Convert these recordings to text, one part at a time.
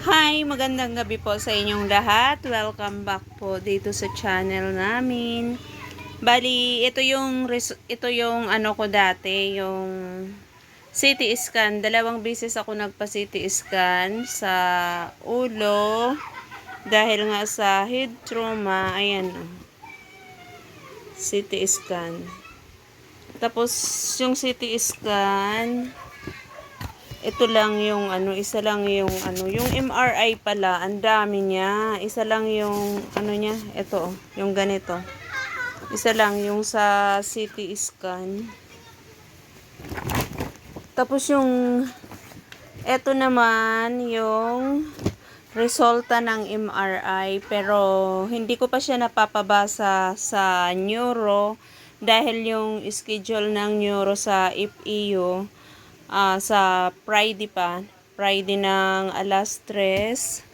Hi, magandang gabi po sa inyong lahat. Welcome back po dito sa channel namin. Bali, ito yung ito yung ano ko dati, yung CT scan. Dalawang beses ako nagpa CT scan sa ulo dahil nga sa head trauma. Ayan. oh. CT scan. Tapos yung CT scan, ito lang yung ano, isa lang yung ano, yung MRI pala, ang dami niya. Isa lang yung ano niya, ito, yung ganito. Isa lang yung sa CT scan. Tapos yung ito naman yung resulta ng MRI pero hindi ko pa siya napapabasa sa neuro dahil yung schedule ng neuro sa FEU ah, sa Friday pa. Friday ng alas 3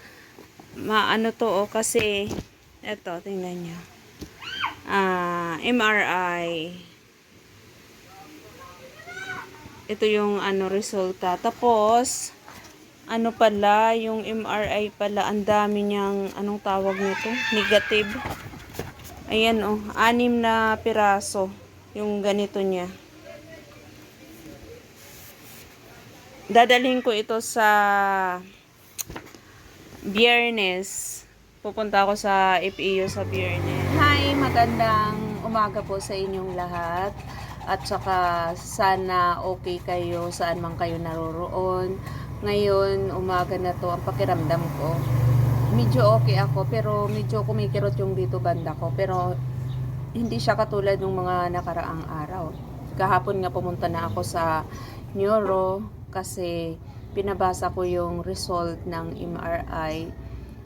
maano to oh, kasi eto tingnan nyo ah, MRI ito yung ano resulta. Tapos ano pala yung MRI pala ang dami niyang anong tawag nito? Negative. Ayan oh anim na piraso yung ganito niya dadalhin ko ito sa Biyernes. Pupunta ako sa FEU sa Biyernes. Hi, magandang umaga po sa inyong lahat. At saka sana okay kayo saan man kayo naroroon. Ngayon, umaga na to, ang pakiramdam ko. Medyo okay ako, pero medyo kumikirot yung dito banda ko. Pero hindi siya katulad ng mga nakaraang araw. Kahapon nga pumunta na ako sa neuro kasi pinabasa ko yung result ng MRI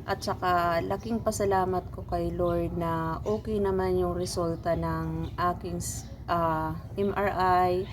at saka laking pasalamat ko kay Lord na okay naman yung resulta ng aking ah, MRI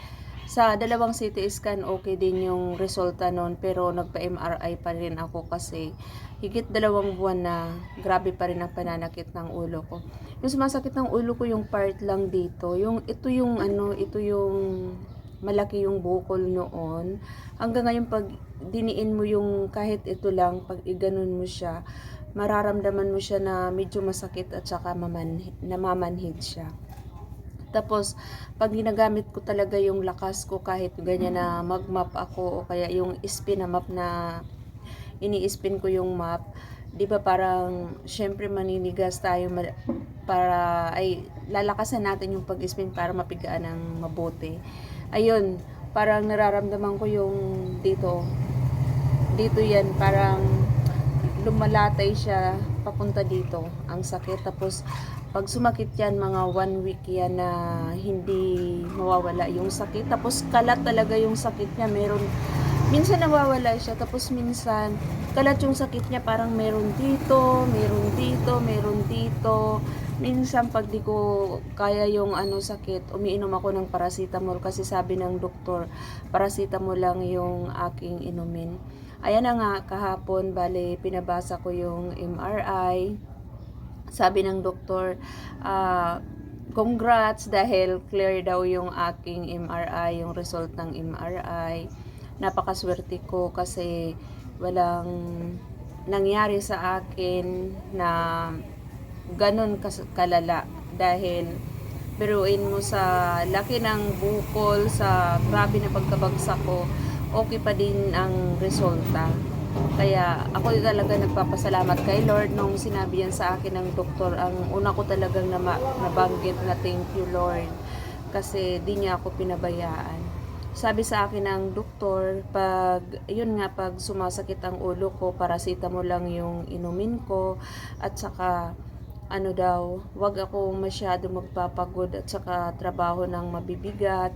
sa dalawang CT scan okay din yung resulta nun pero nagpa-MRI pa rin ako kasi higit dalawang buwan na grabe pa rin ang pananakit ng ulo ko. Yung sumasakit ng ulo ko yung part lang dito, yung ito yung ano, ito yung malaki yung bukol noon. Hanggang ngayon pag diniin mo yung kahit ito lang, pag iganon mo siya, mararamdaman mo siya na medyo masakit at saka mamanhid, namamanhid siya. Tapos, pag ginagamit ko talaga yung lakas ko kahit ganyan na mag-map ako o kaya yung spin na map na ini-spin ko yung map, 'di ba parang syempre maninigas tayo para ay lalakasan natin yung pag-spin para mapigaan ng mabuti. Ayun, parang nararamdaman ko yung dito. Dito 'yan parang lumalatay siya papunta dito. Ang sakit tapos pag sumakit yan, mga one week yan na hindi mawawala yung sakit. Tapos kalat talaga yung sakit niya. Meron, minsan nawawala siya. Tapos minsan, kalat yung sakit niya. Parang meron dito, meron dito, meron dito. Minsan pag di ko kaya yung ano sakit, umiinom ako ng paracetamol kasi sabi ng doktor, paracetamol lang yung aking inumin. Ayan na nga, kahapon, bale, pinabasa ko yung MRI sabi ng doktor, ah, congrats dahil clear daw yung aking MRI, yung result ng MRI. Napakaswerte ko kasi walang nangyari sa akin na ganun kalala dahil biruin mo sa laki ng bukol, sa grabe na pagkabagsak ko, okay pa din ang resulta. Kaya ako talaga nagpapasalamat kay Lord nung sinabi yan sa akin ng doktor. Ang una ko talagang nama, nabanggit na thank you Lord kasi di niya ako pinabayaan. Sabi sa akin ng doktor, pag, yun nga, pag sumasakit ang ulo ko, paracetamol lang yung inumin ko, at saka, ano daw, wag ako masyado magpapagod at saka trabaho ng mabibigat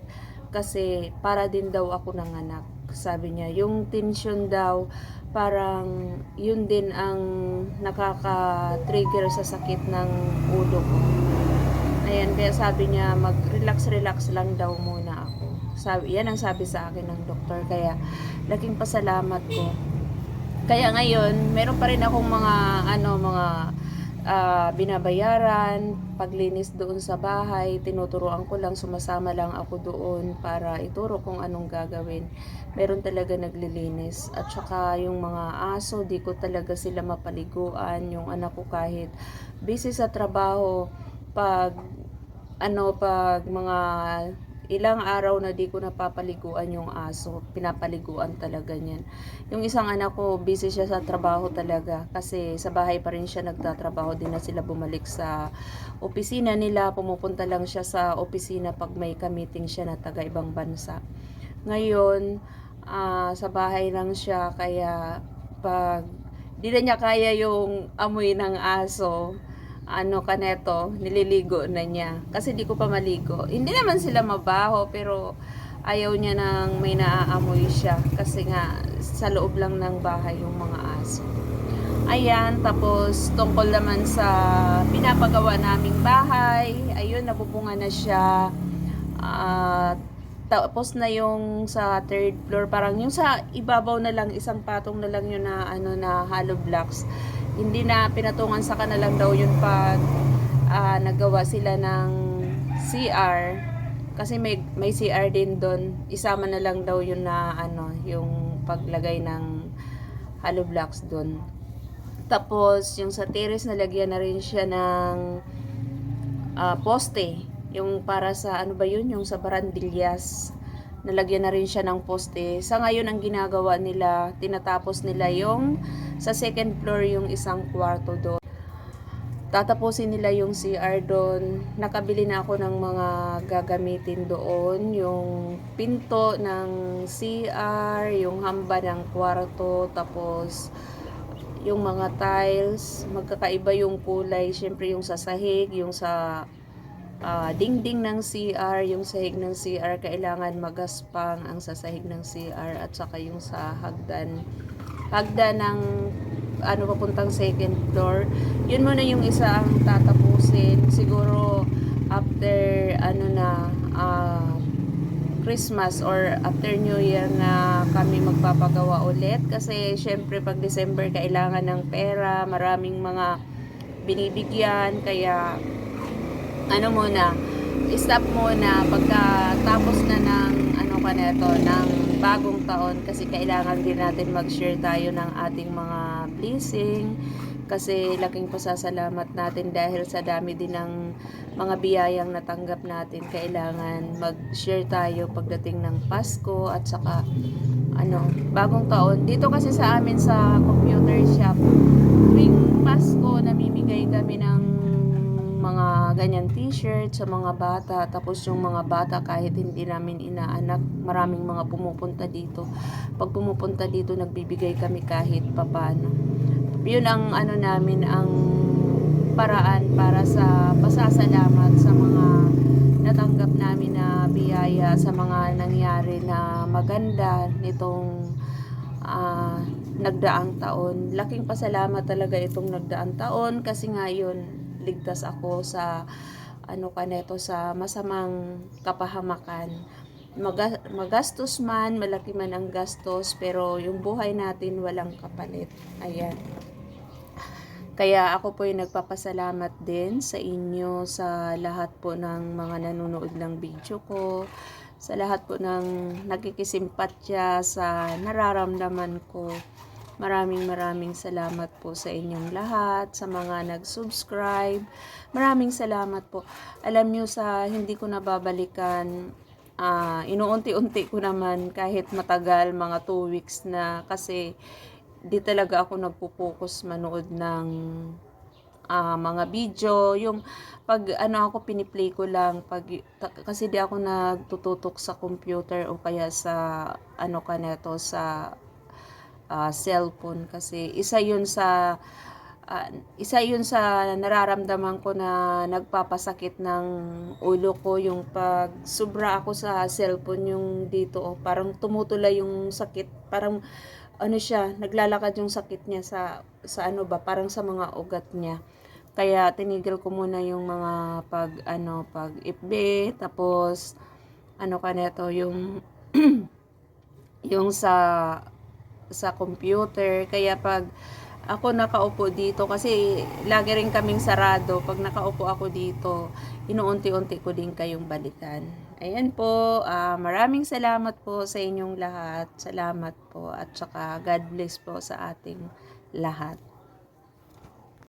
kasi para din daw ako ng anak. Sabi niya, yung tension daw, parang yun din ang nakaka-trigger sa sakit ng ulo ko. Ayan, kaya sabi niya, mag-relax-relax lang daw muna ako. Sabi, yan ang sabi sa akin ng doktor. Kaya, laking pasalamat ko. Kaya ngayon, meron pa rin akong mga, ano, mga ah, binabayaran, paglinis doon sa bahay, tinuturuan ko lang, sumasama lang ako doon para ituro kung anong gagawin. Meron talaga naglilinis. At saka yung mga aso, di ko talaga sila mapaliguan. Yung anak ko kahit busy sa trabaho, pag ano pag mga ilang araw na di ko napapaliguan yung aso, pinapaliguan talaga niyan. Yung isang anak ko, busy siya sa trabaho talaga. Kasi sa bahay pa rin siya nagtatrabaho, din na sila bumalik sa opisina nila, pumupunta lang siya sa opisina pag may ka-meeting siya na taga ibang bansa. Ngayon, ah, sa bahay lang siya. Kaya pag di na niya kaya yung amoy ng aso, ano ka neto, nililigo na niya. Kasi di ko pa maligo. Hindi naman sila mabaho, pero ayaw niya nang may naaamoy siya. Kasi nga, sa loob lang ng bahay yung mga aso. Ayan, tapos tungkol naman sa pinapagawa naming bahay. Ayun, nabubunga na siya. Ah, tapos na yung sa third floor, parang yung sa ibabaw na lang, isang patong na lang yun na, ano, na hollow blocks. Hindi na pinatungan sa kanila daw yun pag ah, nagawa sila ng CR kasi may may CR din doon isama na lang daw yun na ano yung paglagay ng hollow blocks doon tapos yung sa terrace nalagyan na rin siya ng ah, poste yung para sa ano ba yun yung sa barandillas nalagyan na rin siya ng poste. Sa ngayon, ang ginagawa nila, tinatapos nila yung sa second floor yung isang kwarto doon. Tatapusin nila yung CR doon. Nakabili na ako ng mga gagamitin doon. Yung pinto ng CR, yung hamba ng kwarto, tapos yung mga tiles, magkakaiba yung kulay. Siyempre yung sa sahig, yung sa ah, dingding ng CR, yung sahig ng CR, kailangan magaspang ang sasahig ng CR at saka yung sa hagdan. Hagdan ng ano papuntang second floor. Yun muna yung isa ang tatapusin. Siguro after ano na ah, Christmas or after New Year na kami magpapagawa ulit kasi syempre pag December kailangan ng pera, maraming mga binibigyan kaya ano muna, stop muna pagka tapos na ng ano ka neto, ng bagong taon kasi kailangan din natin mag-share tayo ng ating mga blessing kasi laking pasasalamat natin dahil sa dami din ng mga biyayang natanggap natin kailangan mag-share tayo pagdating ng Pasko at saka ano, bagong taon. Dito kasi sa amin sa computer shop, tuwing Pasko namimigay kami ng mga ganyan t-shirt sa mga bata. Tapos yung mga bata kahit hindi namin inaanak maraming mga pumupunta dito. Pag pumupunta dito nagbibigay kami kahit papano. Yun ang ano namin ang paraan para sa pasasalamat sa mga natanggap namin na biyaya sa mga nangyari na maganda nitong ah, nagdaang taon. Laking pasalamat talaga itong nagdaang taon kasi nga yun, ligtas ako sa ano ka neto sa masamang kapahamakan. Maga- magastos man, malaki man ang gastos, pero yung buhay natin walang kapalit. Ayan. Kaya ako po yung nagpapasalamat din sa inyo, sa lahat po ng mga nanonood ng video ko, sa lahat po ng nagkikisimpatya sa nararamdaman ko. Maraming maraming salamat po sa inyong lahat, sa mga nag-subscribe. Maraming salamat po. Alam nyo sa hindi ko nababalikan, ah inuunti-unti ko naman kahit matagal, mga 2 weeks na kasi di talaga ako nagpo-focus manood ng ah, mga video, yung pag ano ako piniplay ko lang pag kasi di ako nagtututok sa computer o kaya sa ano ka neto sa ah, cellphone kasi isa yun sa ah, isa yun sa nararamdaman ko na nagpapasakit ng ulo ko. Yung pag sobra ako sa cellphone yung dito oh, parang tumutulay yung sakit. Parang ano siya naglalakad yung sakit niya sa sa ano ba parang sa mga ugat niya. Kaya tinigil ko muna yung mga pag ano pag FB tapos ano ka neto yung yung sa sa computer kaya pag ako nakaupo dito kasi lagi rin kaming sarado. Pag nakaupo ako dito, inuunti-unti ko din kayong balikan. Ayan po, ah, maraming salamat po sa inyong lahat. Salamat po at saka God bless po sa ating lahat.